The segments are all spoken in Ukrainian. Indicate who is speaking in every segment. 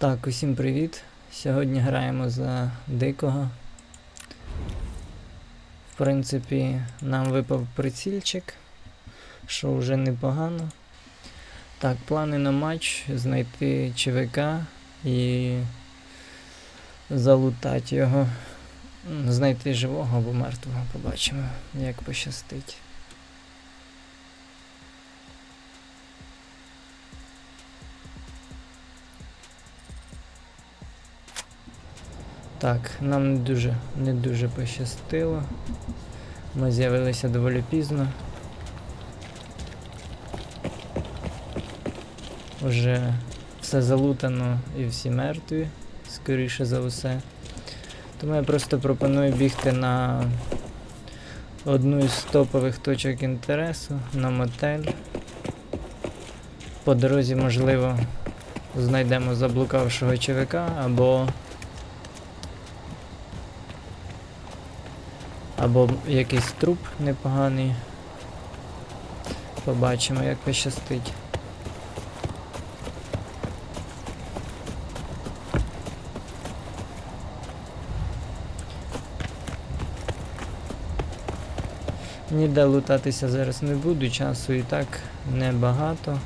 Speaker 1: Так, усім привіт. Сьогодні граємо за дикого. В принципі, нам випав прицільчик, що вже непогано. Так, плани на матч знайти ЧВК і залутати його. Знайти живого або мертвого, побачимо, як пощастить. Так, нам не дуже, не дуже пощастило. Ми з'явилися доволі пізно. Уже все залутано і всі мертві, скоріше за все. Тому я просто пропоную бігти на одну із топових точок інтересу, на мотель. По дорозі, можливо, знайдемо заблукавшого ЧВК або Або якийсь труп непоганий. Побачимо, як пощастить. Ніде лутатися зараз не буду, часу і так небагато.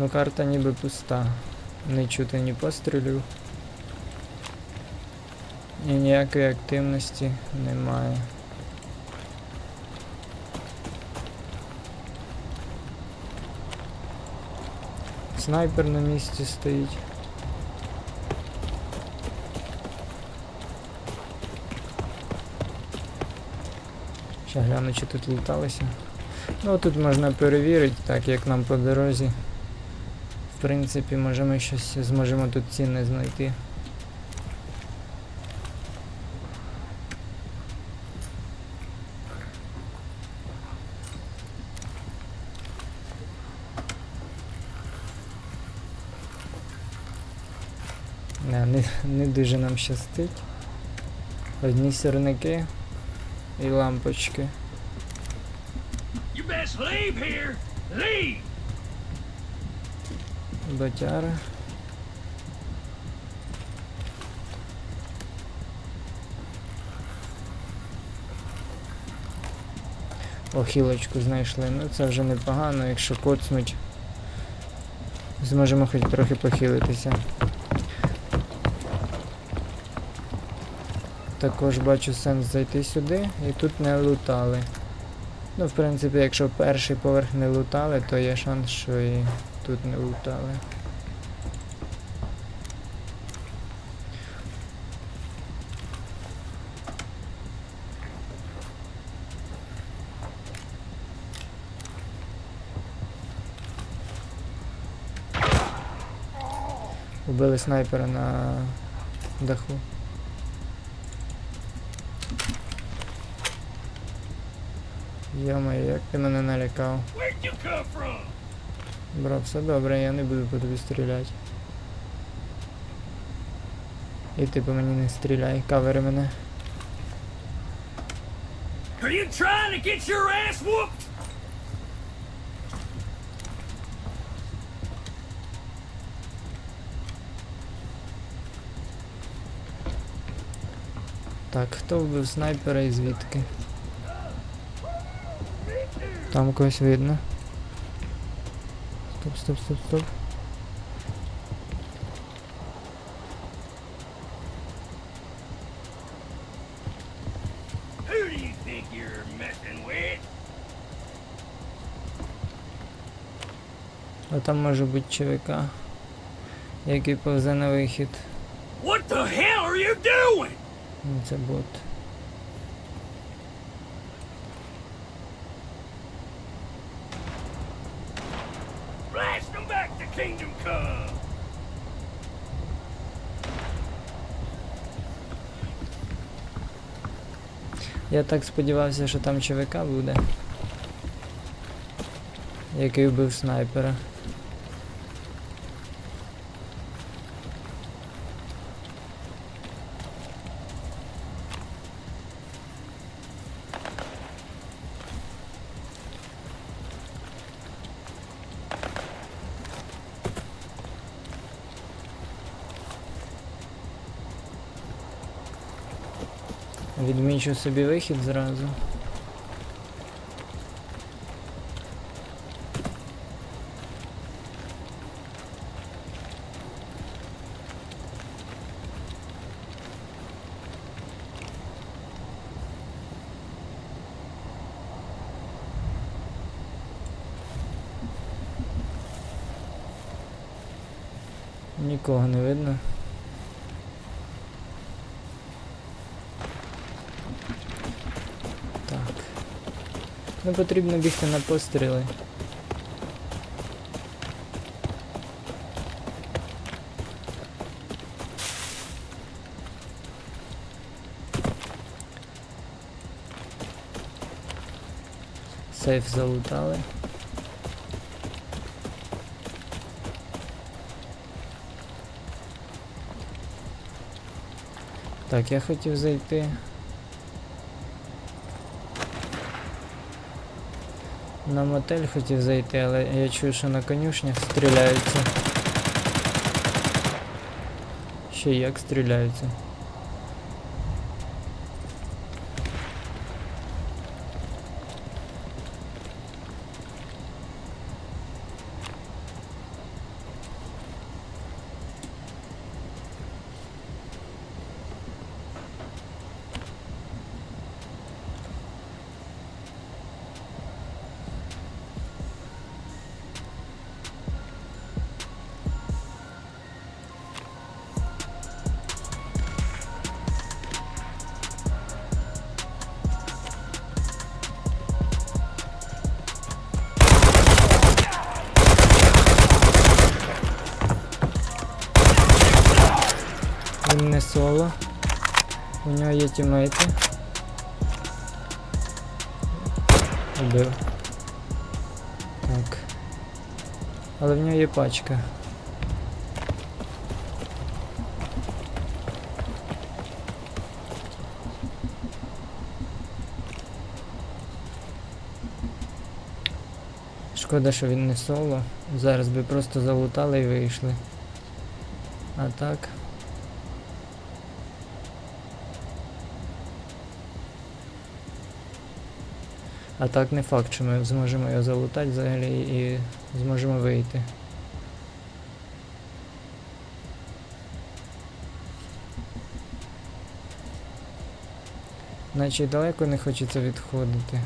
Speaker 1: Ну карта ніби пуста. Не чути ні пострілів. І ніякої активності немає. Снайпер на місці стоїть. Ще гляну, чи тут луталися. Ну тут можна перевірити, так як нам по дорозі. В принципі, може ми щось зможемо тут цінне знайти. Не, не, не дуже нам щастить. Одні сірники і лампочки.
Speaker 2: You best leave here. Leave.
Speaker 1: Батяра. О, хілочку знайшли. Ну це вже непогано, якщо коцнуть. Зможемо хоч трохи похилитися. Також бачу сенс зайти сюди і тут не лутали. Ну, в принципі, якщо перший поверх не лутали, то є шанс, що і тут не лутали. Убили снайпера на даху. Йо-моє, як ти мене налякав. Бро, все добре, я не буду по тобі стріляти. І ти по мені не стріляй, кавери мене.
Speaker 2: Are you trying to get your ass whooped?
Speaker 1: Так, хто вбив снайпера і звідки? Там когось видно. Стоп, стоп, стоп, стоп.
Speaker 2: Who do you think you're messing with?
Speaker 1: А там може бути ЧВК, який повзе на вихід.
Speaker 2: What the hell are you doing?
Speaker 1: Ну, Це бот. Я так сподівався, що там ЧВК буде. Який вбив снайпера. Відмічу собі вихід зразу. Нікого не видно. Так. Ну потрібно бігти на постріли. Сейф залутали. Так, я хотів зайти. На мотель хотів зайти, але я чую, що на конюшнях стріляються. Ще як стріляються. У нього є тімейти. Убив. Так. Але в нього є пачка. Шкода, що він не соло. Зараз би просто залутали і вийшли. А так. А так не факт, що ми зможемо його залутати взагалі і зможемо вийти. Наче далеко не хочеться відходити.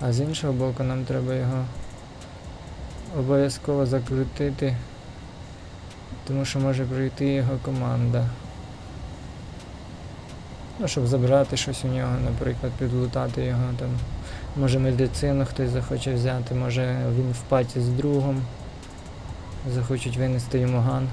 Speaker 1: А з іншого боку нам треба його обов'язково закрутити, тому що може прийти його команда. Ну, щоб забрати щось у нього, наприклад, підлутати його там. Може медицину хтось захоче взяти, може він в паті з другом. Захочуть винести йому ган.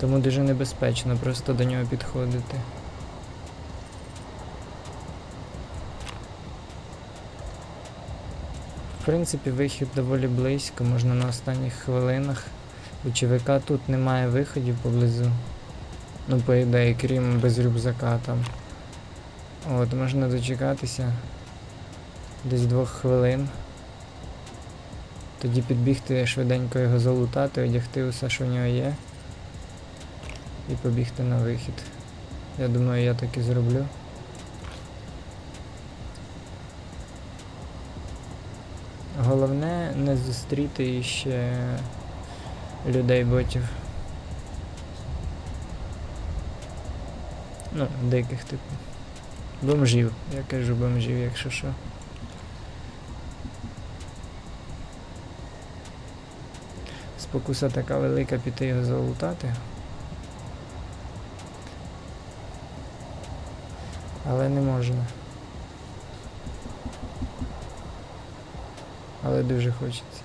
Speaker 1: Тому дуже небезпечно просто до нього підходити. В принципі, вихід доволі близько, можна на останніх хвилинах. У ЧВК тут немає виходів поблизу. Ну, по ідеї, крім без рюкзака там. От, можна дочекатися десь двох хвилин. Тоді підбігти швиденько його залутати, одягти усе, що в нього є. І побігти на вихід. Я думаю, я так і зроблю. Головне не зустріти ще людей ботів. Ну, диких типу. Бомжів. Я кажу бомжів, якщо що. Спокуса така велика піти його залутати. Але не можна. Але дуже хочеться.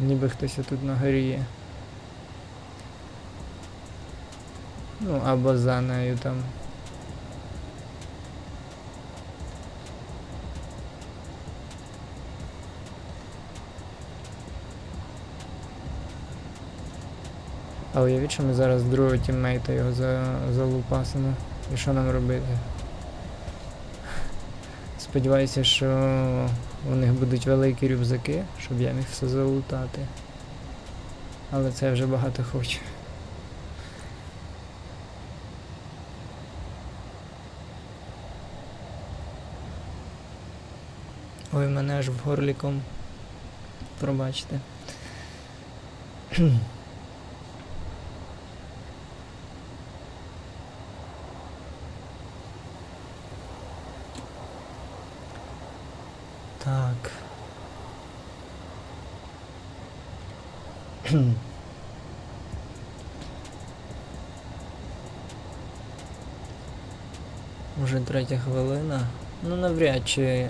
Speaker 1: Ніби хтось тут на горі. Ну, або за нею там. А уявіть, що ми зараз другого тіммейта його за, залупасимо. І що нам робити? Сподіваюся, що у них будуть великі рюкзаки, щоб я міг все залутати. Але це я вже багато хочу. Ой, мене аж в горлі ком. Пробачте. Так. Уже третя хвилина. Ну навряд чи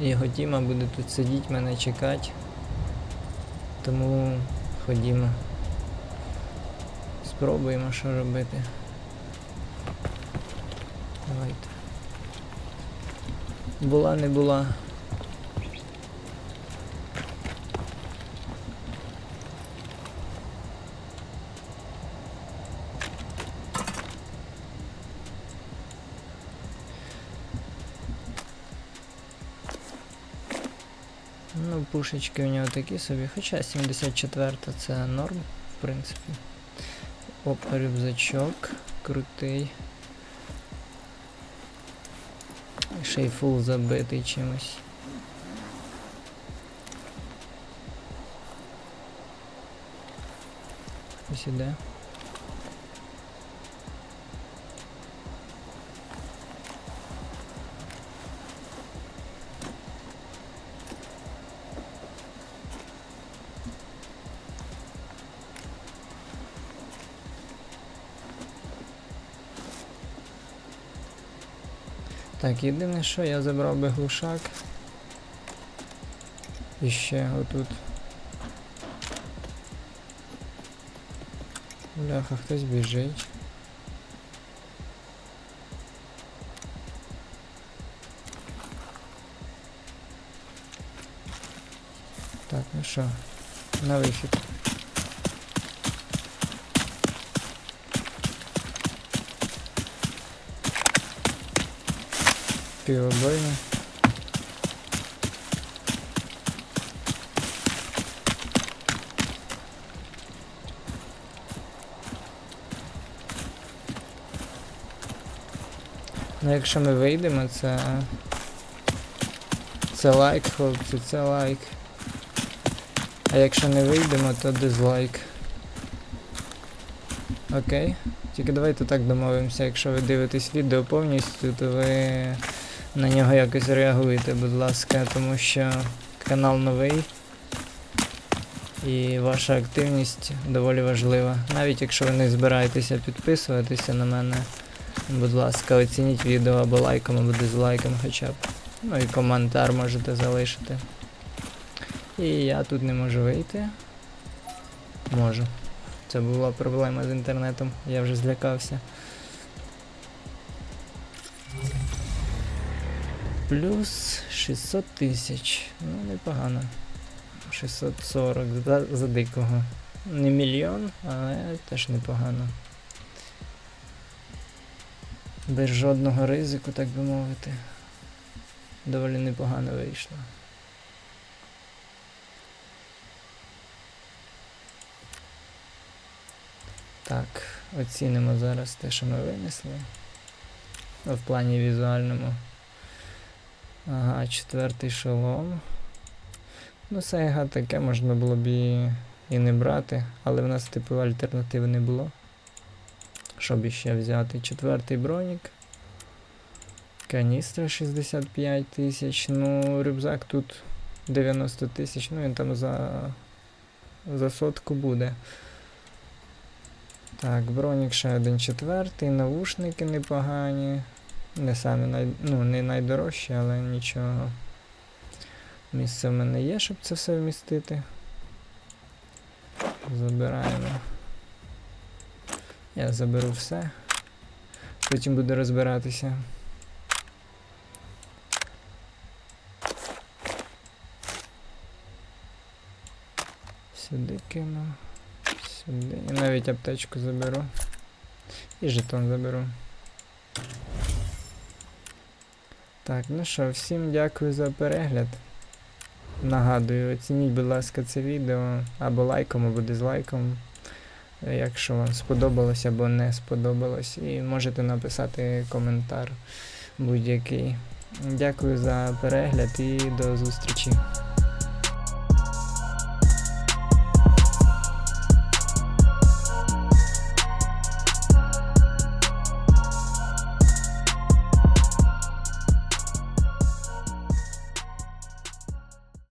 Speaker 1: його Тіма буде тут сидіти, мене чекати. Тому ходімо. Спробуємо, що робити. Давайте. Була не була. пушечки у нього такі собі, хоча 74 це норм, в принципі. Оп, рюкзачок, крутий. Ще й фул забитий чимось. Ось іде. Так, єдине, що я забрав би глушак. І ще отут. Бляха, хтось біжить. Так, ну що, на вихід. Півобойня. Ну, якщо ми вийдемо, це. Це лайк, хлопці, це лайк. А якщо не вийдемо, то дизлайк. Окей. Тільки давайте так домовимося, якщо ви дивитесь відео повністю, то ви на нього якось реагуєте, будь ласка, тому що канал новий і ваша активність доволі важлива. Навіть якщо ви не збираєтеся підписуватися на мене, будь ласка, оцініть відео або лайком, або дизлайком хоча б. Ну і коментар можете залишити. І я тут не можу вийти. Можу. Це була проблема з інтернетом, я вже злякався. Плюс 600 тисяч. Ну, непогано. 640 за, за дикого. Не мільйон, але теж непогано. Без жодного ризику, так би мовити. Доволі непогано вийшло. Так, оцінимо зараз те, що ми винесли. В плані візуальному. Ага, четвертий шолом. Ну, Сайга таке можна було б і, і не брати, але в нас типу альтернативи не було. Щоб іще взяти. Четвертий бронік. Каністра 65 тисяч. Ну, рюкзак тут 90 тисяч, ну він там за, за сотку буде. Так, бронік ще один четвертий, навушники непогані. Не самі най... ну, не найдорожчі, але нічого. Місце в мене є, щоб це все вмістити. Забираємо. Я заберу все. Потім буду розбиратися. Сюди кину. Сюди. І навіть аптечку заберу. І жетон заберу. Так, ну що, всім дякую за перегляд. Нагадую, оцініть, будь ласка, це відео або лайком, або дизлайком. Якщо вам сподобалось або не сподобалось. І можете написати коментар будь-який. Дякую за перегляд і до зустрічі.